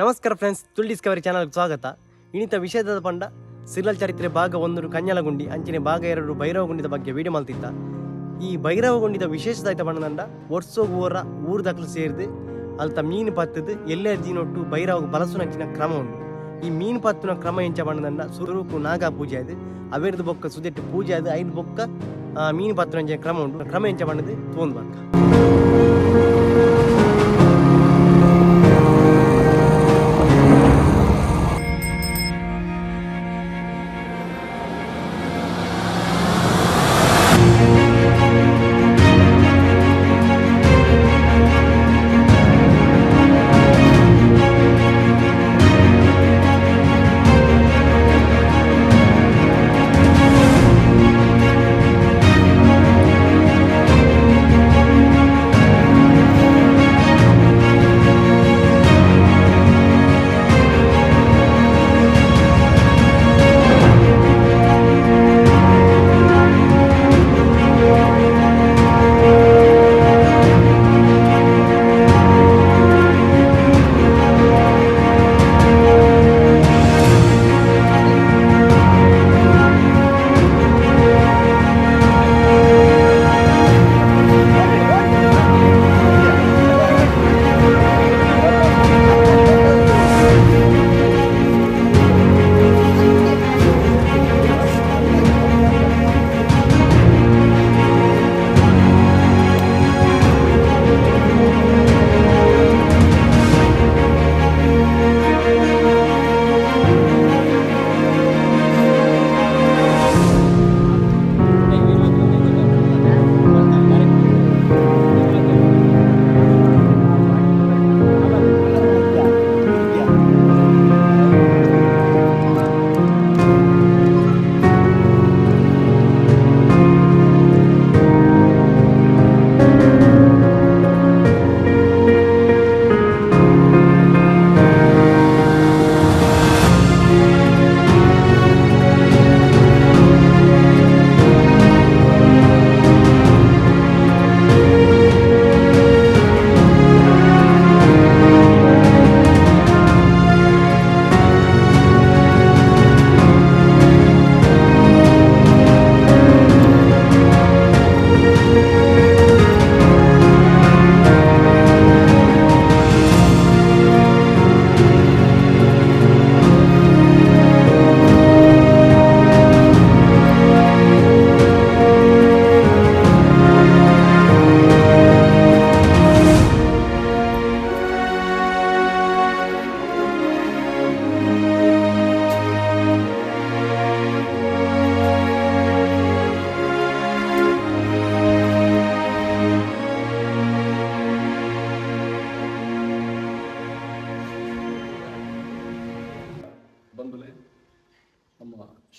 ನಮಸ್ಕಾರ friends tool Discovery ಚಾನಲ್ಗೆ ಸ್ವಾಗತ. ಇನಿತ ವಿಷಯದ ಪಂಡ ಸಿರಿಯಲ್ ಚರಿತ್ರೆ ಭಾಗ ಒಂದು ಕಂಜಲಗುಂಡಿ ಅಂಚಿನ ಭಾಗ ಎರಡು ಭೈರವಗುಂಡಿದ ಬಗ್ಗೆ ವಿಡಿಯೋ ಮಲ್ತಿದ್ದ ಈ ಭೈರವಗುಂಡಿದ ವಿಶೇಷದಾಯ್ತ ಪಂಡನಂಡ ವರ್ಷೋ ಊರ ಊರು ದಕ್ಕಲು ಸೇರಿದು. ಅಲ್ತ ಮೀನು ಪತ್ತದು ಎಲ್ಲೇ ಜೀನೊಟ್ಟು ಭೈರವ ಬಲಸುನಂಚಿನ ಕ್ರಮ ಉಂಟು. ಈ ಮೀನು ಪತ್ತುನ ಕ್ರಮ ಎಂಚ ಪಂಡದಂಡ ಸುರುಕು ನಾಗ ಪೂಜೆ ಆಯ್ತು ಅವೇರ್ದು ಬೊಕ್ಕ ಸುದೆಟ್ಟು ಪೂಜೆ ಆಯ್ತು ಐದು ಬೊಕ್ಕ ಮೀನು ಪತ್ತುನಂಚಿನ ಕ್ರಮ ಉಂಟು. ಕ್ರಮ ಎಂಚ ಪಂಡದು ತೋಂದು ಬಕ್ಕ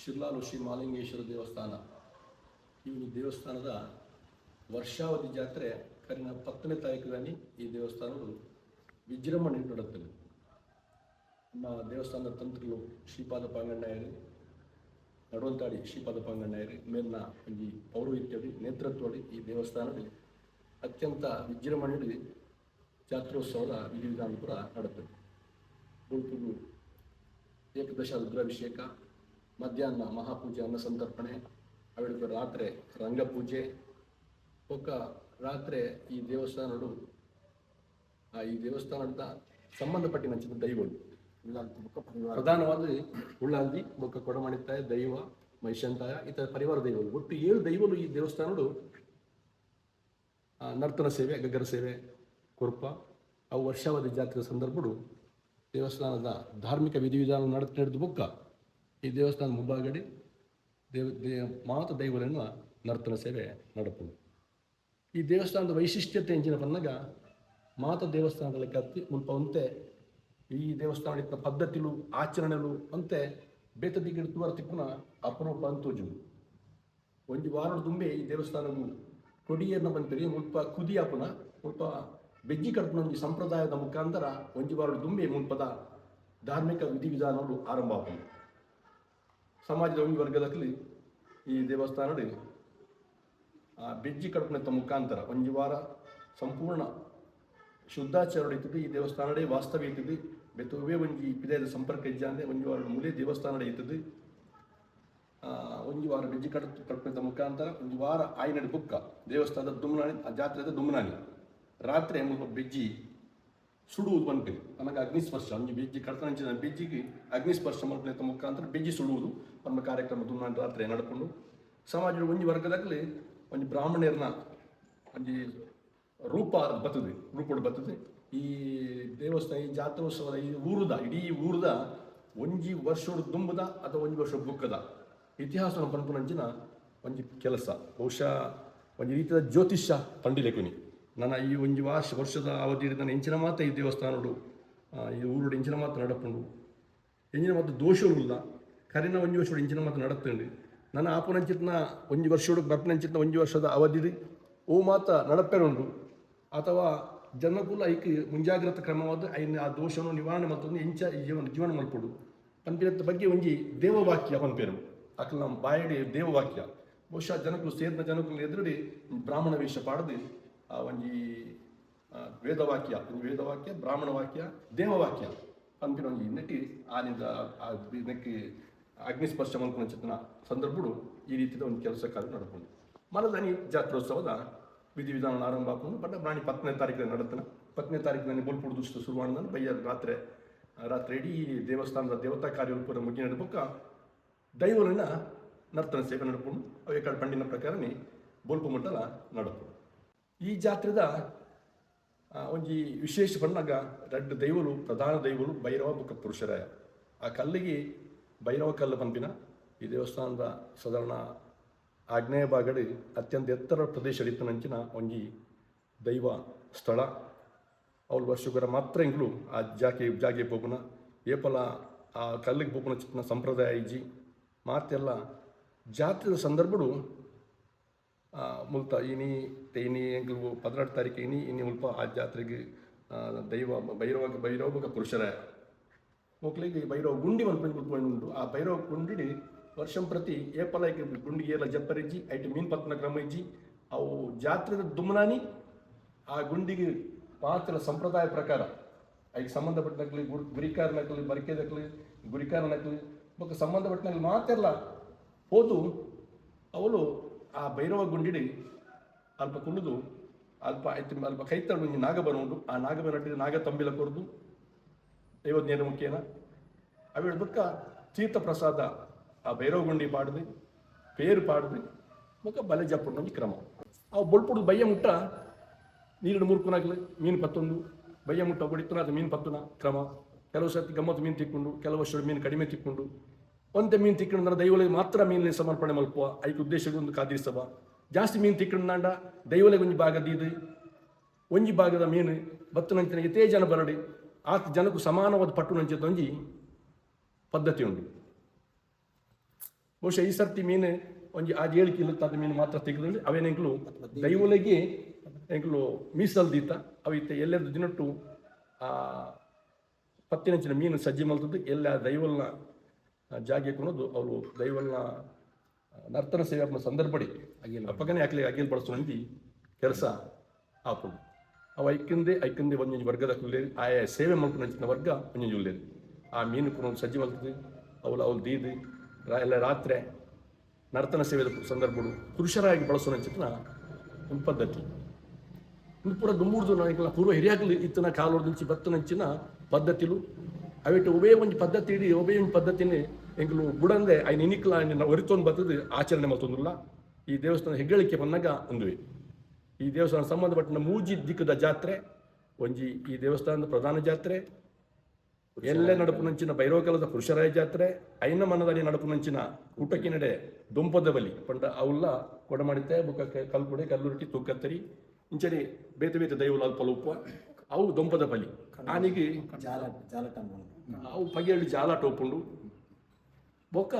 ಶಿರ್ಲಾಲು ಶ್ರೀ ಮಾಲಿಂಗೇಶ್ವರ ದೇವಸ್ಥಾನ. ಈ ಒಂದು ದೇವಸ್ಥಾನದ ವರ್ಷಾವಧಿ ಜಾತ್ರೆ ಕರಿನ ಪತ್ತನೇ ತಾರೀಕಿನಲ್ಲಿ ಈ ದೇವಸ್ಥಾನವು ವಿಜೃಂಭಣೆ ನಡೆಯುತ್ತದೆ. ನಮ್ಮ ದೇವಸ್ಥಾನದ ತಂತ್ರಗಳು ಶ್ರೀಪಾದ ಪಾಂಗಣ್ಣಯ್ಯರು ನಡುವಂತಾಡಿ ಶ್ರೀಪಾದ ಪಾಂಗಣ್ಣಯ್ಯರು ಮೇಲಿನ ಈ ಪೌರೋಹಿತ್ಯಡಿ ನೇತೃತ್ವಡಿ ಈ ದೇವಸ್ಥಾನದಲ್ಲಿ ಅತ್ಯಂತ ವಿಜೃಂಭಣೆಯಲ್ಲಿ ಜಾತ್ರೋತ್ಸವದ ವಿಧಿವಿಧಾನ ಕೂಡ ನಡೆಯುತ್ತದೆ ಗುಂಪು ಏಕದಶ ರುದ್ರಾಭಿಷೇಕ ಮಧ್ಯಾಹ್ನ ಮಹಾಪೂಜೆ ಅನ್ನ ಸಂತರ್ಪಣೆ ಅವಿಡ ರಾತ್ರಿ ರಂಗಪೂಜೆ ಒಕ್ಕ ರಾತ್ರಿ ಈ ದೇವಸ್ಥಾನಡು ಆ ಈ ದೇವಸ್ಥಾನದ ಸಂಬಂಧಪಟ್ಟಿನ ದೈವಗಳು. ಪ್ರಧಾನವಾದ ಉಳ್ಳಾಲ್ದಿ ಬೊಕ್ಕ ಕೊಡಮಣಿತಾಯ ದೈವ ಮೈಶಂತಾಯ ಇತರ ಪರಿವಾರ ದೈವಗಳು. ಒಟ್ಟು ಏಳು ದೈವಗಳು ಈ ದೇವಸ್ಥಾನಗಳು ನರ್ತನ ಸೇವೆ, ಗಗ್ಗರ ಸೇವೆ, ಕೊರ್ಪ, ಅವು ವರ್ಷಾವಧಿ ಜಾತ್ರೆ ಸಂದರ್ಭಗಳು ದೇವಸ್ಥಾನದ ಧಾರ್ಮಿಕ ವಿಧಿವಿಧಾನ ನಡ ನಡೆದು ಬುಕ್ಕ. ಈ ದೇವಸ್ಥಾನದ ಮುಂಭಾಗಡಿ ದೇವ, ದೇ, ಮಾತ ದೈವರನ್ನು ನರ್ತನ ಸೇವೆ ನಡಪುದು ಈ ದೇವಸ್ಥಾನದ ವೈಶಿಷ್ಟ್ಯತೆ ಎಂಜಿನ ಪನ್ನಗ ಮಾತ ದೇವಸ್ಥಾನದಲ್ಲಿ ಕತ್ತಿ ಮುಲ್ಪ ಈ ದೇವಸ್ಥಾನದ ಪದ್ಧತಿಲು, ಆಚರಣೆಲು ಅಂತೆ ಬೇತ ದಿಗಿಡು ತೂರ ತಿಕ್ಕುನ ಅಪರೂಪ ಅಂತೂಜು ಒಂದು ವಾರದ ದುಂಬೆ ಈ ದೇವಸ್ಥಾನವು ಕೊಡಿಯನ್ನು ಬಂತೀರಿ, ಮುಲ್ಪ ಕುದಿಯಾಪುನ ಮುಲ್ಪ ಬೆಜ್ಜಿ ಕಡ್ಪುನ ಒಂದು ಸಂಪ್ರದಾಯದ ಮುಖಾಂತರ ಒಂದು ವಾರದ ದುಂಬೆ ಮುಲ್ಪದ ಧಾರ್ಮಿಕ ವಿಧಿವಿಧಾನಗಳು ಆರಂಭ ಆಪುನು ಸಮಾಜದ ಒಂದು ವರ್ಗದಲ್ಲಿ ಈ ದೇವಸ್ಥಾನ ಆ ಬೆಜ್ಜಿ ತಮ್ಮ ಮುಖಾಂತರ ಒಂಜಿ ವಾರ ಸಂಪೂರ್ಣ ಶುದ್ಧಾಚಾರ ಇತ್ತು ಈ ದೇವಸ್ಥಾನಡೇ ವಾಸ್ತವ್ಯ ಇರ್ತದೆ ಬೆತ್ತವೇ ಒಂಜಿ ಪಿದಾಯದ ಸಂಪರ್ಕ ಇಜ್ಜ ಅಂದರೆ ಒಂಜಿ ವಾರ ಮೂಲೆ ದೇವಸ್ಥಾನ ಇತ್ತು ಒಂಜಿ ವಾರ ಬೆಜ್ಜಿ ಕಡ ಕಲ್ಪದ ಮುಖಾಂತರ ಒಂಜಿ ವಾರ ಆಯ್ನಡಿ ಬುಕ್ಕ ದೇವಸ್ಥಾನದ ದುಮ್ನಾನಿ ಆ ಜಾತ್ರೆದ ದುಮ್ನಾನಿ ರಾತ್ರಿ ಎಂಬ ಬೆಜ್ಜಿ ಸುಡುವುದು ಬಂದ್ಬಿಡಿ ನಮಗೆ ಅಗ್ನಿಸ್ಪರ್ಶ ಒಂಜಿ ಬೆಜ್ಜಿ ಕಡ್ತಂಚಿನ ಬೆಜ್ಜಿಗೆ ಅಗ್ನಿಸ್ಪರ್ಶ ಮಲ್ಪದ ಮುಖಾಂತರ ಬೆಜ್ಜಿ ಸುಡುವುದು. ನಮ್ಮ ಕಾರ್ಯಕ್ರಮ ದುಮ್ನಾನಿ ರಾತ್ರಿ ನಡ್ಕೊಂಡು ಸಮಾಜದ ಒಂಜಿ ವರ್ಗದಾಗಲಿ ಒಂಜಿ ಬ್ರಾಹ್ಮಣರನ್ನ ಒಂಜಿ ರೂಪ ಬತ್ತದೆ, ರೂಪಡು ಬತ್ತದೆ. ಈ ದೇವಸ್ಥಾನ, ಈ ಜಾತ್ರೋತ್ಸವದ ಈ ಊರದ, ಇಡೀ ಊರದ ಒಂಜಿ ವರ್ಷದ ದುಂಬದ ಅಥವಾ ಒಂಜಿ ವರ್ಷ ಬುಕ್ಕದ. ಇತಿಹಾಸ ಪನ್ಪುನಂಚಿನ ಒಂಜಿ ಕೆಲಸ. ಬಹುಶಃ ಒಂಜಿ ರೀತಿಯ ಜ್ಯೋತಿಷ್ಯ ಪಂಡಿಲೆಕುನಿ ನನ್ನ ಈ ಒಂಜಿ ವಾರ್ಷ ವರ್ಷದ ಅವಧಿಯಲ್ಲಿ ನನ್ನ ಎಂಚಿನ ಮಾತ ಈ ದೇವಸ್ಥಾನಡು ಈ ಊರುಡು ಇಂಚಿನ ಮಾತ್ರ ನಡಪುಂಡು. ಎಂಜಿನ ಮತ್ತು ದೋಷವುಲ್ಲ ಕರಿನ ಒಂಜಿ ವರ್ಷದ ಇಂಚಿನ ಮಾತ್ರ ನಡತ್ತಂಡು ನನ್ನ ಆಪನಂಚಿತ್ನ ಒಂಜಿ ವರ್ಷದ ಬರ್ಪನಂಚಿತ್ನ ಒಂಜಿ ವರ್ಷದ ಅವಧಿಡಿ ಓ ಮಾತ ನಡಪೆರುಂಡು. ಅಥವಾ ಜನಕುಲ ಐಕ್ ಮುಂಜಾಗ್ರತಾ ಕ್ರಮವಾದ ಆ ದೋಷವನ್ನು ನಿವಾರಣೆ ಮತ್ತೊಂದು ಇಂಚ ಜೀವನ ಜೀವನ ಮಲ್ಪಡು ಪಂಪಿರತ್ತ ಬಗ್ಗೆ ಒಂಜಿ ದೇವವಾಕ್ಯ ಪಂಪೇರು ಅಕಲ್ ನಮ್ಮ ಬಾಯಡಿ ದೇವವಾಕ್ಯ. ಬಹುಶಃ ಜನಕುಲು ಸೇರಿದ ಜನಕುಲು ಎದುರುಡಿ ಬ್ರಾಹ್ಮಣ ವೇಷ ಪಾಡದು ಆ, ವೇದವಾಕ್ಯ ಒಂಜಿ ವೇದವಾಕ್ಯ ಬ್ರಾಹ್ಮಣವಾಕ್ಯ ದೇವವಾಕ್ಯ ಅಂತಿನ ಒಂಜಿ ನೆಟ್ಟಿ ಆನಿಂದ ನೆಕ್ಕಿ ಅಗ್ನಿಸ್ಪರ್ಶ ಮಲ್ಪನ ಚಿತ್ತನ ಸಂದರ್ಭಡು ಈ ರೀತಿಯ ಒಂದು ಕೆಲಸ ಕಾರ್ಯ ನಡ್ಕೊಂಡು. ಮಲದಾನಿ ಜಾತ್ರೋತ್ಸವದ ವಿಧಿವಿಧಾನ ಆರಂಭ ಹಾಕೊಂಡು ಬಟ್ ಪ್ರಾಣಿ ಪತ್ತನೇ ತಾರೀಕಿನ ನಡತನ. ಪತ್ತನೇ ತಾರೀಕಿನಲ್ಲಿ ಬುಲ್ಪುಡು ದುಷ್ಟ ಶುರುವಾಣ ಬಯ್ಯ ರಾತ್ರಿ ರಾತ್ರಿ ಇಡೀ ದೇವಸ್ಥಾನದ ದೇವತಾ ಕಾರ್ಯ ಮುಗಿ ನಡ್ಬೇಕ ದೈವರನ್ನ ನರ್ತನ ಸೇವೆ ನಡ್ಕೊಂಡು ಅವೇ ಪಂಡಿನ ಪ್ರಕಾರನೇ ಬೋಲ್ಪು ಮಂಡಲ ನಡಪು ಈ ಜಾತ್ರೆದ ಆ, ಒಂಜಿ ವಿಶೇಷ ಪಂಡಾಗ ರಡ್ಡು ದೈವಲು ಪ್ರಧಾನ ದೈವಲು ಭೈರವ ಬುಕ್ಕ ಪುರುಷರಾಯ ಆ ಕಲ್ಲಿಗೆ ಭೈರವ ಕಲ್ಲು ಪಂಪಿನ ಈ ದೇವಸ್ಥಾನದ ಸಾಧಾರಣ ಆಗ್ನೇಯ ಭಾಗಡಿ ಅತ್ಯಂತ ಎತ್ತರ ಪ್ರದೇಶ ನಂಚಿನ ಒಂಜಿ ದೈವ ಸ್ಥಳ. ಅವಳು ವರ್ಷಗರ ಮಾತ್ರ ಇಂಗ್ಲು ಆ ಜಾಗೆ ಜಾಗೆ ಪೋಪುನ ಏಪಲ ಆ ಕಲ್ಲಿಗೆ ಪೋಪುನ ಚಿತ್ನ ಸಂಪ್ರದಾಯ ಇಜ್ಜಿ ಮಾತೆಲ್ಲ ಜಾತ್ರೆದ ಸಂದರ್ಭಡು ಮುಲ್ತ, ಇನಿ, ತೇನಿ ಎಂಗ್ಲು ಪದಿನೆಂಟು ತಾರೀಕು ಇನಿ ಇನಿ ಮುಲ್ಪ ಆ ಜಾತ್ರೆಗೆ ದೈವ ಭೈರವ ಭೈರವ ಪುರುಷರ. ಮಕ್ಕಳಿಗೆ ಭೈರವ ಗುಂಡಿ ಒಂದು ಕುತ್ಕೊಂಡು ಆ ಭೈರವ ಗುಂಡಿಡಿ ವರ್ಷಂ ಪ್ರತಿ ಏಪಲ ಐಕೆ ಗುಂಡಿಗೆ ಎಲ್ಲ ಜಪ್ಪರಿಜ್ಜಿ, ಐಟು ಮೀನ್ ಪತ್ನ ಕ್ರಮ ಇಜ್ಜಿ, ಅವು ಜಾತ್ರೆದ ದುಮ್ನಾನಿ, ಆ ಗುಂಡಿಗೆ ಪಾತ್ರ ಸಂಪ್ರದಾಯ ಪ್ರಕಾರ. ಅದಕ್ಕೆ ಸಂಬಂಧಪಟ್ಟನಕ್ಲಿ ಗುರು ಗುರಿಕಾರನಕ್ಲಿ ಬರಿಕೆದಕ್ಲಿ ಗುರಿಕಾರನಕ್ಲಿ ಬೊಕ್ಕ ಸಂಬಂಧಪಟ್ಟನಲ್ಲಿ ಮಾತೆಲ್ಲ ಹೋದು, ಅವಳು ಆ ಭೈರವ ಗುಂಡಿಡಿ ಅಲ್ಪ ಕುಣಿದು, ಅಲ್ಪ ಅಲ್ಪ ಕೈ ಒಂಜಿ ನಾಗ ಬರೋದು ಆ ನಾಗಬನ ಬರಟ್ಟಿದ ನಾಗ ತಂಬಿಲ ಕೊರದು ದೈವಜ್ಞಾನ ಮುಖ್ಯನ. ಅವೇಳು ಬುಕ್ಕ ತೀರ್ಥ ಪ್ರಸಾದ ಆ ಭೈರವ ಗುಂಡಿ ಪಾಡ್ದು, ಪೇರು ಪಾಡ್ದು, ಮುಖ ಬಲೆ ಜಪ್ಪುಂಡು ಕ್ರಮ. ಅವು ಬೊಳ್ಪುಡು ಬಯ್ಯ ಮುಟ್ಟ, ನೀರಿನ ಮುರುಕುನಾಗ್ಲಿ ಮೀನು ಪತ್ತೊಂದು. ಬಯ್ಯ ಮುಟ್ಟ ಹೊಡಿತನ ಅದು ಮೀನು ಪತ್ತುನ ಕ್ರಮ. ಕೆಲವು ಸರ್ತಿ ಗಮ್ಮತ್ತು ಮೀನು ತಿಕ್ಕೊಂಡು, ಕೆಲವು ವರ್ಷ ಮೀನು ಕಡಿಮೆ ತಿಕ್ಕೊಂಡು ಒಂದೇ ಮೀನು ತಿಕ್ಕೊಂಡು ದೈವಲಿಗೆ ಮಾತ್ರ ಮೀನಿನ ಸಮರ್ಪಣೆ ಮಲ್ಪುವ. ಐದು ಉದ್ದೇಶಗೊಂದು ಕಾದಿರಿಸವ ಜಾಸ್ತಿ ಮೀನು ತಿಕ್ಕೊಂಡಾಂಡ ದೈವಲಿಗೆ ಒಂದು ಭಾಗ ದೀದು, ಒಂಜಿ ಭಾಗದ ಮೀನು ಬತ್ತನಂಚಿನ ಎತ್ತೇ ಜನ ಬರಡಿ, ಆತ ಜನಕ್ಕೂ ಸಮಾನವಾದ ಪಟ್ಟು ನಂಚಿದ ಒಂಜಿ ಪದ್ಧತಿ ಉಂಟು. ಬಹುಶಃ ಈ ಸರ್ತಿ ಮೀನು ಒಂಜಿ ಆಜ್ ಏಳು ಕಿಲೋ ತಾದ ಮೀನು ಮಾತ್ರ ತೆಗೆದ್ರೆ ಅವೇನೆಂಕ್ಲು ದೈವಲಿಗೆ ಎಂಕ್ಲು ಮೀಸಲ್ ದೀತ. ಅವಿತ್ತ ಎಲ್ಲೆದ್ದು ದಿನಟ್ಟು ಆ ಪತ್ತಿನಂಚಿನ ಮೀನು ಸಜ್ಜಿ ಮಲ್ತದ್ದು. ಎಲ್ಲ ದೈವಲ್ನ ಜಾಗೆ ಕೊನೋದು ಅವರು ದೈವಲ್ನ ನರ್ತನ ಸೇವೆ ಸಂದರ್ಭಡಿ. ಅಪ್ಪಗನೇ ಹಾಕ್ಲಿ ಅಗಿಲ್ ಬಳಸುವಂತಿ ಕೆಲಸ ಆಪುಡು ಅವ ಐಕಂದೆ ಐಕಂದೆ ಒಂದೊಂದು ವರ್ಗದ ಕುಲ್ಲೇರಿ ಆಯಾ ಸೇವೆ ಮಲ್ಪನಂಚಿನ ವರ್ಗ ಒಂಜೊಂಜಿ ಉಲ್ಲೇರಿ. ಆ ಮೀನು ಕೊನೋದು ಸಜ್ಜಿ ಅವಳು ಅವಳು ದೀದಿ ಎಲ್ಲ ರಾತ್ರಿ ನರ್ತನ ಸೇವೆದ ಸಂದರ್ಭಡು ಪುರುಷರಾಗಿ ಬಳಸುವಂಚಿನ ಒಂದು ಪದ್ಧತಿ. ಇನ್ನು ಪೂರ ದುಂಬೂರ್ದು ನಾಯಕಲ ಪೂರ್ವ ಹಿರಿಯಾಗಲಿ ಇತ್ತನ నుంచి ಬತ್ತನಂಚಿನ ಪದ್ಧತಿಲು ಅವಿಟ್ಟು ಒಬೇ ಒಂದು ಪದ್ಧತಿ ಇಡೀ ಒಬೇ ಒಂದು ಪದ್ಧತಿನಿ ಎಂಕಲು ಬುಡಂದೆ ಐನ ಇನಿಕ್ಲ ಐನ ಒರಿತೊಂದು ಬರ್ತದೆ ಆಚರಣೆ ಮತ್ತೊಂದಿಲ್ಲ ಈ ದೇವಸ್ಥಾನ ಹೆಗ್ಗಳಿಕೆ ಬಂದಾಗ ಅಂದ್ವಿ ಈ ದೇವಸ್ಥಾನ ಸಂಬಂಧಪಟ್ಟ ಮೂಜಿ ದಿಕ್ಕದ ಜಾತ್ರೆ ಒಂಜಿ ಈ ದೇವಸ್ಥಾನದ ಪ್ರಧಾನ ಜಾತ್ರೆ ಎಲ್ಲೇ ನಡುಪುನಂಚಿನ ಭೈರವಕಲದ ಪುರುಷರಾಯ ಜಾತ್ರೆ ಐನ ಮನದಲ್ಲಿ ನಡುಪುನಂಚಿನ ಊಟಕ್ಕೆ ನಡೆ ದೊಂಪದ ಬಲಿ. ಪಂಡ ಅವುಲ್ಲ ಕೊಡಮಾಡಿತೆ ಬುಕ್ಕ ಕಲ್ಪುಡೆ ಕಲ್ಲುರುಟಿ ತೂಕತ್ತರಿ ಇಂಚರಿ ಬೇತೆ ಬೇತೆ ದೈವಲ ಅಲ್ಪ ಉಪ್ಪ ಅವು ದೊಂಪದ ಬಲಿ. ಆನಿಗೆ ಅವು ಪಗೆಯಲ್ಲಿ ಜಾಲಾಟ ಟೋಪುಂಡು. ಬೊಕ್ಕ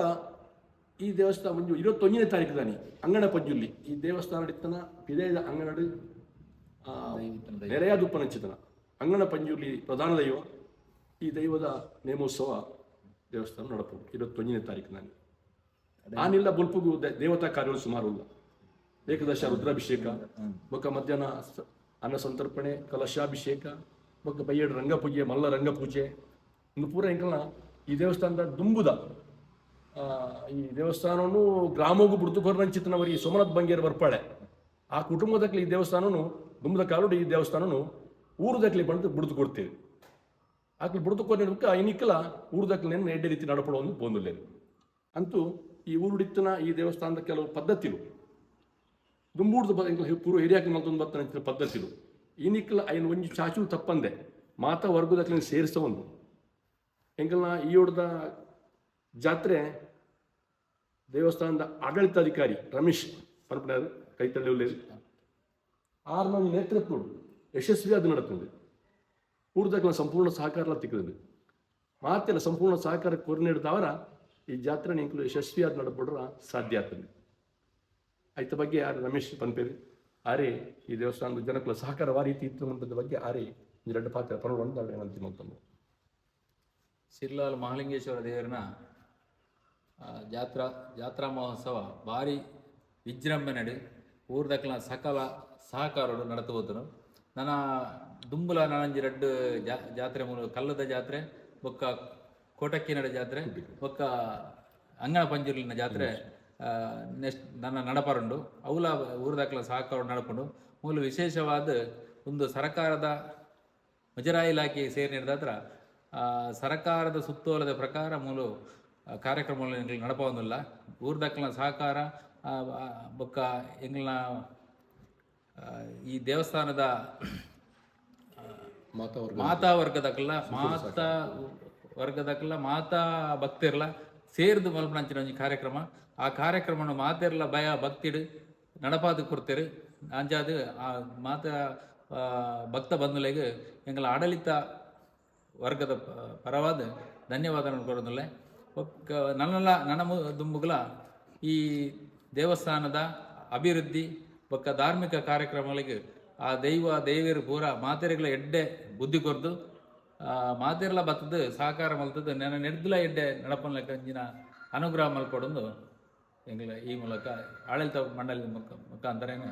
ಈ ದೇವಸ್ಥಾನ ಒಂದು ಇರುವತ್ತೊಂದನೇ ತಾರೀಕು ದಾನಿ ಅಂಗಣ ಪಂಜುಲಿ. ಈ ದೇವಸ್ಥಾನ ಇತ್ತನ ಪಿದೇದ ಅಂಗಣ ನೆರೆಯ ದುಪ್ಪನಂಚಿತನ ಅಂಗಣ ಪಂಜುಲಿ ಪ್ರಧಾನ ದೈವ, ಈ ದೈವದ ನೇಮೋತ್ಸವ ದೇವಸ್ಥಾನ ನಡಪು ಇರುವತ್ತೊಂದನೇ ತಾರೀಕು ನಾನು. ನಾನಿಲ್ಲ ಬುಲ್ಪುಗು ದೇವತಾ ಕಾರ್ಯಗಳು ಸುಮಾರು ಇಲ್ಲ. ಏಕದಶ ರುದ್ರಾಭಿಷೇಕ, ಬೊಕ್ಕ ಮಧ್ಯಾಹ್ನ ಅನ್ನ ಸಂತರ್ಪಣೆ, ಕಲಶಾಭಿಷೇಕ, ಬೊಕ್ಕ ಬೈಯಡ್ ರಂಗಪೂಜೆ, ಮಲ್ಲ ರಂಗಪೂಜೆ, ಇನ್ನು ಪೂರ ಎಂಕಲ್ನ ಈ ದೇವಸ್ಥಾನದ ದುಂಬುದ ಈ ದೇವಸ್ಥಾನವನ್ನು ಗ್ರಾಮಗೂ ಈ ಸೋಮನಾಥ್ ಬಂಗೇರ್ ಬರ್ಪಾಳೆ. ಆ ಕುಟುಂಬದಕ್ಕೆ ಈ ದೇವಸ್ಥಾನನು ದುಂಬದ ಕಾಲುಡಿ ಈ ದೇವಸ್ಥಾನನು ಊರುದಕ್ಕೆ ಬಂದು ಬಿಡ್ತು ಕೊಡ್ತೀವಿ. ಆಕಲಿ ಬಿಡ್ತು ಕೊನೆಕ ಇನ್ನಿಕ್ಕಲ ಊರುದಕ್ಕೆ ನೆನ್ನೆ ಎಡ್ಡೆ ರೀತಿ ನಡಪಡೋದು ಬಂದುಲ್ಲೇನು ಅಂತೂ ಈ ಊರುಡಿತ್ತನ ಈ ದೇವಸ್ಥಾನದ ಕೆಲವು ಪದ್ಧತಿಗಳು ದುಂಬೂಡ್ದು ಪೂರ್ವ ಹಿರಿಯಾಕ ಮಲ್ತೊಂದು ಬತ್ತನ ಪದ್ಧತಿಲು. ಇನ್ನಿಕ್ಕಲ ಐನು ಒಂಜಿ ಚಾಚು ತಪ್ಪಂದೆ. ಮಾತಾ ವರ್ಗದಕ್ಕೆ ಸೇರಿಸ ಒಂದು. ಈ ಹೊಡೆದ ಜಾತ್ರೆ ದೇವಸ್ಥಾನದ ಆಡಳಿತಾಧಿಕಾರಿ ರಮೇಶ್ ಪರಪನಾರು ಕೈತಳ್ಳಿ ಆರ್ನ ನೇತೃತ್ವ ಯಶಸ್ವಿ ಅದು ನಡತ್ತದೆ ಊರ್ದಾಗಲ ಸಂಪೂರ್ಣ ಸಹಕಾರ ತಿಕ್ಕದು ಮಾತೆಲ್ಲ ಸಂಪೂರ್ಣ ಸಹಕಾರ ಕೊರ್ನಿಡ್ದವರ ಈ ಜಾತ್ರೆ ನಿಂಕಲು ಯಶಸ್ವಿ ಆದ ನಡಪಡ್ರ ಸಾಧ್ಯ ಆಗ್ತದೆ. ಆಯ್ತ ಬಗ್ಗೆ ಯಾರು ರಮೇಶ್ ಪನ್ಪೇರಿ ಆರೆ ಈ ದೇವಸ್ಥಾನದ ಜನಕ್ಕಳ ಸಹಕಾರ ರೀತಿ ಇತ್ತು ಅನ್ನೋದ್ರ ಬಗ್ಗೆ ಆರೆ ಎರಡು ಪಾತ್ರ ಪರವನ್ನು ಅಂತಿಮ ಸಿರ್ಲಾಲ್ ಮಹಾಲಿಂಗೇಶ್ವರ ದೇವರಿನ ಆ, ಜಾತ್ರಾ ಜಾತ್ರಾ ಮಹೋತ್ಸವ ಭಾರಿ ವಿಜೃಂಭಣೆಡು ಊರ್ದಕ್ಕಲ ಸಕಲ ಸಹಕಾರರು ನಡತುವುದನು ನನ್ನ ದುಂಬುಲ ನನಂಜಿ ರಡ್ಡು ಜಾ, ಜಾತ್ರೆ ಮೂಲ, ಕಲ್ಲದ ಜಾತ್ರೆ, ಬೊಕ್ಕ ಕೋಟಕ್ಕಿನಡ ಜಾತ್ರೆ, ಬೊಕ್ಕ ಅಂಗನ ಪಂಜುರ್ಲಿನ ಜಾತ್ರೆ ನೆಕ್ಸ್ಟ್ ನನ್ನ ನಡಪರುಂಡು. ಅವುಲ ಊರ್ದಕ್ಲ ಸಹಕಾರ ನಡಪುಂಡು ಮೂಲ ವಿಶೇಷವಾದ ಒಂದು ಸರಕಾರದ ಮುಜರಾಯಿ ಇಲಾಖೆ ನಡೆದ ಸರ್ಕಾರದ ಸುತ್ತೋಲದ ಪ್ರಕಾರ ಮೂಲು ಕಾರ್ಯಕ್ರಮಗಳು ನಡಪವೊಂದಿಲ್ಲ ಊರ್ದಕ್ಕಲ ಸಹಕಾರ ಬಕ್ಕ ಎಂಗ್ಲ ಈ ದೇವಸ್ಥಾನದ ಮಾತಾ ವರ್ಗದಕ್ಕಲ್ಲ ಮಾತಾ ವರ್ಗದಕ್ಕಲ್ಲ ಮಾತಾ ಭಕ್ತಿರ್ಲ ಸೇರ್ದು ಮಲ್ಪನಂಚಿನ ಒಂಜಿ ಕಾರ್ಯಕ್ರಮ. ಆ ಕಾರ್ಯಕ್ರಮನ ಮಾತೆರ್ಲ ಭಯ ಭಕ್ತಿಡು ನಡಪಾದು ಕೊಡ್ತೇರು. ಅಂಜಾದು ಆ ಮಾತ ಭಕ್ತ ಬಂಧುಲೆಗ್ ಎಂಗಳ ಆಡಳಿತ ವರ್ಗದ ಪರವಾದ ಧನ್ಯವಾದಗಳನ್ನು ಕೊಡೋದಿಲ್ಲ. ನನ್ನಲ್ಲ ನನ್ನ ದುಂಬುಗಳ ಈ ದೇವಸ್ಥಾನದ ಅಭಿವೃದ್ಧಿ ಬೊಕ್ಕ ಧಾರ್ಮಿಕ ಕಾರ್ಯಕ್ರಮಗಳಿಗೆ ಆ ದೈವ, ದೇವಿಯರು ಪೂರ ಮಾತೆರೆಗಳ ಎಡ್ಡೆ ಬುದ್ಧಿ ಕೊರ್ದು ಮಾತೆರ್ಲ ಬತ್ತದು ಸಹಕಾರ ಮಲ್ತದ್ದು ನನ್ನ ನೆಡ್ದಲ ಎಡ್ಡೆ ನಡಪನ ಕಂಜಿನ ಅನುಗ್ರಹ ಮಲ್ಕೊಡೊಂದು ಎಂಗ್ಲ, ಈ ಮೂಲಕ ಆಡಳಿತ ಮಂಡಳಿ ಮುಖ ಮುಖಾಂತರನೇ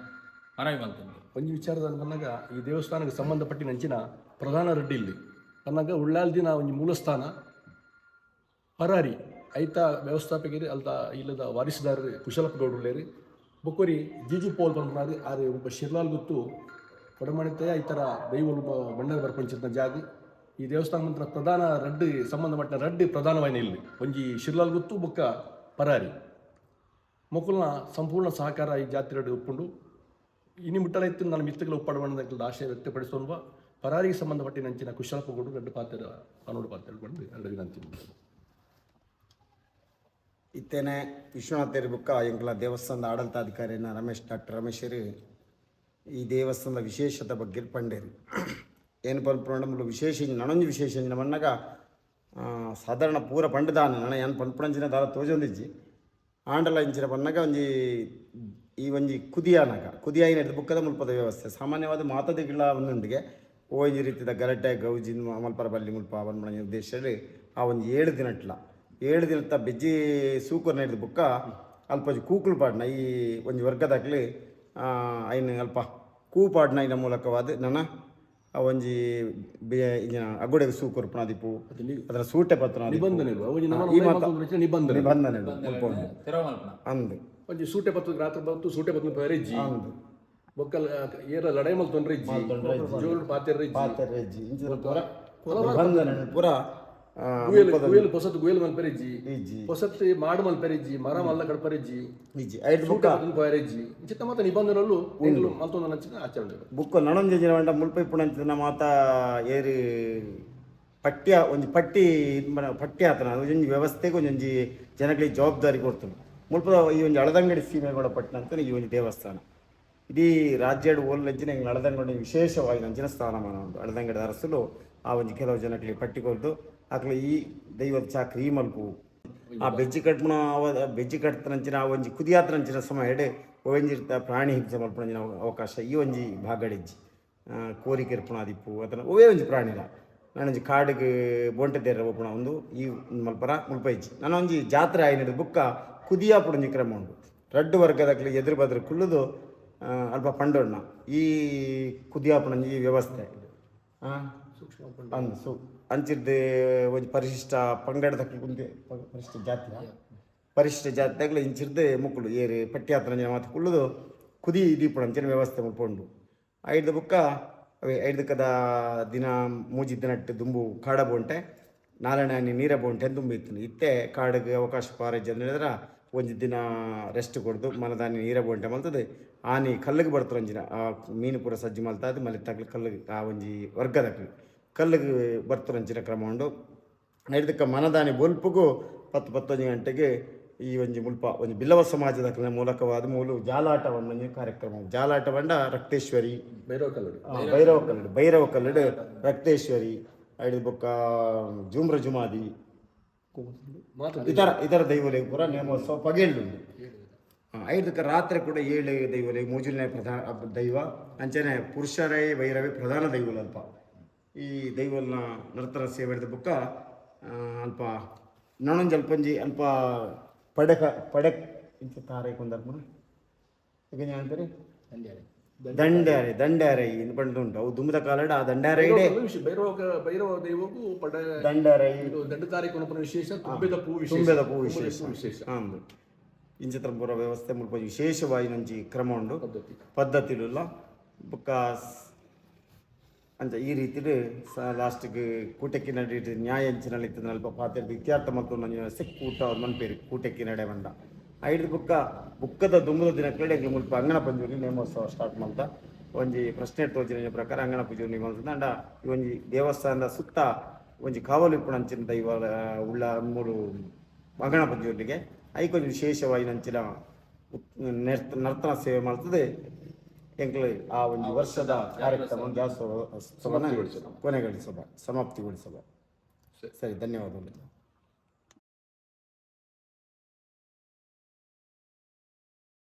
ಮನವಿ ಮಲ್ತಂದು ಒಂದು ವಿಚಾರದಲ್ಲಿ ಬಂದಾಗ ಈ ದೇವಸ್ಥಾನಕ್ಕೆ ಸಂಬಂಧಪಟ್ಟಿನಂಚಿನ ಪ್ರಧಾನ ರೆಡ್ಡಿ ಇಲ್ಲಿ. ಬಂದಾಗ ಉಳ್ಳಾಲ್ದಿನ ಒಂದು ಮೂಲಸ್ಥಾನ ಪರಾರಿ ಐತ ವ್ಯವಸ್ಥಾಪಕರು ಅಲ್ದ ಇಲ್ಲದ ವಾರಿಸುದಾರರು ಕುಶಲಪ್ಪ ಗೌಡ್ರುಲೇರಿ ಬುಕ್ಕರಿ ಜಿ ಜಿ ಪೋಲ್ ಬಂದ್ರಿ ಆರೆ ಒಬ್ಬ ಶಿರ್ಲಾಲ್ ಗುತ್ತು ಕೊಡಮಣಿತೆಯ ಈ ಥರ ದೈವ ಬಣ್ಣದ ಬರ್ಪಂಚಿನ ಜಾಗ ಈ ದೇವಸ್ಥಾನ ಮಂತ್ರ ಪ್ರಧಾನ ರಡ್ಡಿ, ಸಂಬಂಧಪಟ್ಟ ರಡ್ಡಿ ಪ್ರಧಾನವಾಯಿನ ಇಲ್ಲಿ. ಒಂಜಿ ಶಿರ್ಲಾಲ್ ಗುತ್ತು, ಬೊಕ್ಕ ಪರಾರಿ ಮಕ್ಕಳನ್ನ ಸಂಪೂರ್ಣ ಸಹಕಾರ ಈ ಜಾತ್ರೆ ಒಪ್ಕೊಂಡು ಇನಿ ಮುಟ್ಟಲ ಇತ್ತು ನನ್ನ ಮಿತ್ತಗಳ ಒಪ್ಪಾಡುವ ಆಶಯ ವ್ಯಕ್ತಪಡಿಸುವ ಪರಾರಿಗೆ ಸಂಬಂಧಪಟ್ಟ ನಂಚಿನ ಕುಶಲಪ್ಪಗಳು ರಡ್ಡು ಪಾತ್ರ ಕಾನೂನು ಪಾತ್ರ ಎರಡು ವಿನಂತಿ. ಇತ್ತೇನೆ ವಿಶ್ವನಾಥ ಬುಕ್ಕ ಎಂಕಲ ದೇವಸ್ಥಾನದ ಆಡಳಿತಾಧಿಕಾರಿನ ರಮೇಶ್, ಡಾಕ್ಟರ್ ರಮೇಶರು ಈ ದೇವಸ್ಥಾನದ ವಿಶೇಷತೆ ಬಗ್ಗೆ ಪಂಡೇರಿ ಏನು ಪನ್ಪುಂಡ ವಿಶೇಷ ನನೊಂದು ವಿಶೇಷ ಮಣ್ಣಾಗ ಸಾಧಾರಣ ಪೂರ ಪಂಡದಾನ ನನ ಏನು ಪನ್ಪುಣಂಚಿನ ದಾರ ತೋಜೊಂದಿಜ್ಜಿ ಆಂಡಲ ಇಂಚಿನ ಪನ್ನಗ ಒಂಜಿ, ಈ ಒಂಜಿ ಕುದಿಯಾನಗ ಕುದಿಯಾಯಿನ ಬುಕ್ಕದ ಮುಲ್ಪದ ವ್ಯವಸ್ಥೆ. ಸಾಮಾನ್ಯವಾದ ಮಾತದಿಗಳ ಒಂದೊಂದಿಗೆ ಓಂಜಿ ರೀತಿಯ ಗರಟೆ ಗೌಜಿನ್ ಮಲ್ಪರ ಬಲ್ಲಿ ಮುಲ್ಪ ಅವನ ಉದ್ದೇಶ ಆ ಒಂದು ಏಳು ದಿನಟ್ಲ ಏಳು ದಿನದ ಬೆಜ್ಜಿ ಸೂಕರ್ ಹಿಡಿದು ಬುಕ್ಕ ಅಲ್ಪ ಒಂಜಿ ಕೂಕುಲು ಪಾಡ್ನ ಈ ಒಂಜಿ ವರ್ಗದಾಗ್ಲಿ ಐನ್ ಅಲ್ಪ ಕೂ ಪಾಡ್ನ ಇನ್ನ ಮೂಲಕವಾದ ನನ್ನ ಆ ಒಂಜಿ ಅಗುಡೆಗೆ ಸೂಕರ್ ಪುನಾದಿಪ್ಪು. ಅದರ ಸೂಟೆ ಪತ್ರ ನಿಬಂಧನೆ ನಿಬಂಧನೆ. ನಿಬಂಧನೆ ಅಂದು. ಒಂಜಿ ಸೂಟೆ ಪತ್ರ ರಾತ್ರಿ ಬತ್ತು ಸೂಟೆ ಪತ್ರ ಪರಿಜಿ ಅಂದು. ಬೊಕ್ಕಲ್ ಏರ ಲಡೈ ಮಲ್ತೊಂಡ್ರೆ ಇಜ್ಜಿ ಜೋಳು ಪಾತೆರ್ರೆ ಇಜ್ಜಿ ಪುರ ಗುಯಲ್ ಗುಯಲ್ ಪೊಸತ್ ಗುಯಲ್ ಮಲ್ಪೆರೆಜ್ಜಿ ಇಜ್ಜಿ ಪೊಸತ್ ಮಾಡು ಮಲ್ಪೆರೆಜ್ಜಿ ಮರ ಮಲ್ಲ ಕಡ್ಪರೆಜ್ಜಿ ಇಜ್ಜಿ ಐದು ಸೂಟ ಬುಕ್ಕ. ಪತ್ತೊಂದು ಪೆರೆಜ್ಜಿ ಇಂಚಿತ್ತ ಮಾತ ನಿಬಂಧನಲ್ಲೂ ಎಂಗ್ಲು ಮಲ್ತೊಂದು ನಂಚಿನ ಆಚರಣೆ ಬುಕ್ಕ ಜನ ಬಂಡ ಮುಲ್ಪ ಇಪ್ಪುಣಂಚಿನ ಮಾತ ಏರಿ ಪಠ್ಯ ಒಂಜಿ ಪಟ್ಟಿ ಪಟ್ಟಿ ಆತನ. ಒಂಜಿ ವ್ಯವಸ್ಥೆಗೆ ಒಂಜೊಂಜಿ ಜನಗಳಿಗೆ ಜವಾಬ್ದಾರಿ ಕೊಡ್ತಾನೆ ಮುಲ್ಪ ಈ ಒಂದು ಅಳದಂಗಡಿ ಸೀಮೆ ಕೂಡ ಪಟ್ಟಣ ಅಂತ ಈ ಒಂದು ದೇವಸ್ಥಾನ. ಇಡೀ ರಾಜ್ಯಡ್ ಓಲ್ಲಂಚಿನ ಹಿಂಗೆ ಅಳದಂಗಡಿ ವಿಶೇಷವಾಗಿ ನಂಚಿನ ಸ್ಥಾನಮಾನ ಉಂಟು. ಅಳದಂಗಡಿ ಅರಸಲು ಆ ಒಂಜಿ ಕೆಲವು ಜನಕ್ಕೆ ಪಟ್ಟಿ ಕೊಲ್ತು ಆಕಲ ಈ ದೈವದ ಚಾ ಈ ಮಲ್ಪು ಆ ಬೆಜ್ಜಿ ಕಟ್ಮಣ ಅವ ಬೆಜ್ಜಿ ಕಟ್ತನಂಚಿನ ಆ ಒಂಜಿ ಕುದಿಯಾತನಂಚಿನ ಸಮಯ ಎಡೆ ಒಂಜಿರ್ತ ಪ್ರಾಣಿ ಹಿಂಸೆ ಮಲ್ಪಣಿನ ಅವಕಾಶ ಈ ಒಂಜಿ ಭಾಗಡಿಜ್ಜಿ. ಕೋರಿಕೆ ಇರ್ಪುಣಾದಿಪ್ಪು ಅಥವಾ ಒವೇ ಒಂಜಿ ಪ್ರಾಣಿಲ. ನಾನೊಂಜಿ ಕಾಡಿಗೆ ಬೊಂಟೆ ತೇರ ಒಪ್ಪುಣ ಒಂದು ಈ ಮಲ್ಪರ ಮುಲ್ಪ ಇಜ್ಜಿ ನಾನು ಒಂಜಿ ಜಾತ್ರೆ ಆಯ್ನದು ಬುಕ್ಕ ಕುದಿಯಾಪುಡು ಒಂಜಿ ಕ್ರಮ ಉಂಡು ರಡ್ಡು ವರ್ಗದಾಗ್ಲಿ ಎದುರು ಬದ್ರ ಕುಳ್ಳುದು ಅಲ್ಪ ಪಂಡೋಣ್ಣ. ಈ ಕುದಿಯಾಪುಣಂಜಿ ವ್ಯವಸ್ಥೆ ಆ? ಸು ಅಂಚಿರ್ದು ಒಂಜಿ ಪರಿಶಿಷ್ಟ ಪಂಗಡದ ಕುಂದೆ ಪರಿಶಿಷ್ಟ ಜಾತಿ ಪರಿಶಿಷ್ಟ ಜಾತಿದಾಗಲ ಇಂಚಿರ್ದೆ ಮುಕ್ಕುಳು ಏರಿ ಪಟ್ಯಾತನ ಮಾತು ಕುಳ್ಳುದು ಕುದಿ ದೀಪಣ ಅಂಚಿನ ವ್ಯವಸ್ಥೆ ಮುಲ್ಪೊಂಡು ಐದು ಬುಕ್ಕ ಅವೇ ಐದು ಕದ ದಿನ ಮೂಜಿದ್ದ ನಟ್ಟು ದುಂಬು ಕಾಡ ಬೋಂಟೆ ನಾರಾಯಣ ನೀರ ಬೋಂಟೆ ಅಂತ ದುಂಬಿತ್ತು ಇತ್ತೆ ಕಾಡಿಗೆ ಅವಕಾಶ ಪಾರೇಜ್ ಜನ ಹೇಳಿದ್ರೆ ಒಂದು ದಿನ ರೆಸ್ಟ್ ಕೊಡ್ದು ಮನದಾನಿ ನೀರ ಬೋಂಟೆ ಮಲ್ತದೆ. ಆನಿ ಕಲ್ಲಿಗೆ ಬರ್ತಾರೆ ಒಂಜಿನ ಆ ಮೀನು ಪೂರ ಸಜ್ಜಿ ಮಲ್ತಾದ ಮಲ್ಲಿ ತಗ್ಲಿ ಕಲ್ಲಿಗೆ ಆ ಒಂಜಿ ವರ್ಗದಕ್ಲಿ. ಕಲ್ಲಿಗೆ ಬರ್ತರಂಚಿನ ಉಂಡು. ಐದಕ್ಕ ಮನದಾನಿ ಬೊಲ್ಪುಗು ಪತ್ತು ಪತ್ತೊಂದು ಗಂಟೆಗೆ ಈ ಒಂಜಿ ಮುಲ್ಪ ಒಂಜಿ ಬಿಲ್ಲವ ಸಮಾಜದ ಮೂಲಕವಾದ ಮೂಲು ಜಾಲಾಟವನ್ನು ಕಾರ್ಯಕ್ರಮ. ಜಾಲಾಟ ಬಂಡ ರಕ್ತೇಶ್ವರಿ ಭೈರವ ಕಲ್ಲಡು ಭೈರವ ಕಲ್ಲಡು ಭೈರವ ಕಲ್ಲಡು ರಕ್ತೇಶ್ವರಿ ಐದು ಬೊಕ್ಕ ಜುಮ್ರ ಜುಮಾದಿ ಇತರ ಇತರ ದೈವಲೆ ಪೂರ ನೇಮೋತ್ಸವ ಪಗೇಳುಂಡು ಐದಕ್ಕೆ ರಾತ್ರಿ ಕೂಡ ಏಳು ದೈವಲೆ ಮೂಜುಲ್ನೇ ಪ್ರಧಾನ ದೈವ ಅಂಚನೆ ಪುರುಷರೇ ಭೈರವೇ ಪ್ರಧಾನ ದೈವಲು ಅಲ್ಪ ಈ ದೈವಲ್ನ ನರ್ತನ ಸೇವೆ ಬುಕ್ಕ ಅಲ್ಪ ಅಲ್ಪಂಜಿ ಅಲ್ಪ ಪಡೆಕ ಪಡೆಕ್ ಇಂಚ ತಾರೆ ಕೊಂದರ್ಮ ಈಗ ಅಂತಾರೆ ದಂಡಾರೆ ದಂಡಾರೆ ಇನ್ನು ಉಂಟು ಅವು ದುಮ್ಮದ ಕಾಲಡ ಆ ದಂಡಾರೆ ಇಡೆ ಭೈರವ ಭೈರವ ದೈವಕ್ಕೂ ಪಡ ದಂಡಾರೆ ಇದು ತಾರೆ ಕೊನಪನ ವಿಶೇಷ ತುಂಬಿದ ಪೂ ವಿಶೇಷ. ತುಂಬೆದ ಪೂ ವಿಶೇಷ. ವಿಶೇಷ. ಹಾಂ ಇಂಚಿತ್ರ ಪೂರ ವ್ಯವಸ್ಥೆ ಮುಲ್ಪ ವಿಶೇಷವಾಗಿ ನಂಜಿ ಕ್ರಮ ಉಂಡು ಪದ್ಧತಿ. ಪದ್ಧತಿಲುಲ್ಲ. ಬೊಕ್ಕ ಅಂಚ ಈ ರೀತಿಡ್ ಲಾಸ್ಟ್ಗೆ ಕೂಟಕ್ಕೆ ನಡೀಟ್ ನ್ಯಾಯ ಅಂಚಿನಲ್ಲಿ ಅಲ್ಪ ಪಾತ್ರದ ಇತ್ಯಾರ್ಥ ಮತ್ತು ನನ್ನ ಸಿಕ್ ಕೂಟ ಅವ್ರು ಮನ್ಪೇರಿ ಕೂಟಕ್ಕೆ ನಡೆ ಬಂದ. ಐದು ಬುಕ್ಕ, ಬುಕ್ಕದ ದುಂಬದ ದಿನ ಕಡೆಗೆ ಮುಲ್ಪ ಅಂಗಣ ಪಂಜುಲಿ ನೇಮೋತ್ಸವ ಸ್ಟಾರ್ಟ್ ಮಾಡ್ತಾ ಒಂಜಿ ಪ್ರಶ್ನೆ ತೋಚಿನ ಪ್ರಕಾರ ಅಂಗಣ ಪೂಜೆ ನೇಮೋತ್ಸವ ಅಂಡ ಒಂಜಿ ದೇವಸ್ಥಾನದ ಸುತ್ತ ಒಂಜಿ ಕಾವಲು ಇಪ್ಪಣ ಅಂಚಿನ ದೈವ ಉಳ್ಳ ಮೂರು ಅಂಗಣ ಪಂಜುಲಿಗೆ ಐಕೊಂದು ವಿಶೇಷವಾಗಿ ನಂಚಿನ ನರ್ತನ ಸೇವೆ ಮಾಡ್ತದೆ. ಎಂಕ್ಲೆ ಆ ಒಂದು ವರ್ಷದ ಕಾರ್ಯಕ್ರಮ ದಾಸೋಹ ಕೊನೆಗೊಳಿಸಬ ಸಮಾಪ್ತಿಗೊಳಿಸಬ ಸರಿ ಧನ್ಯವಾದಗಳು.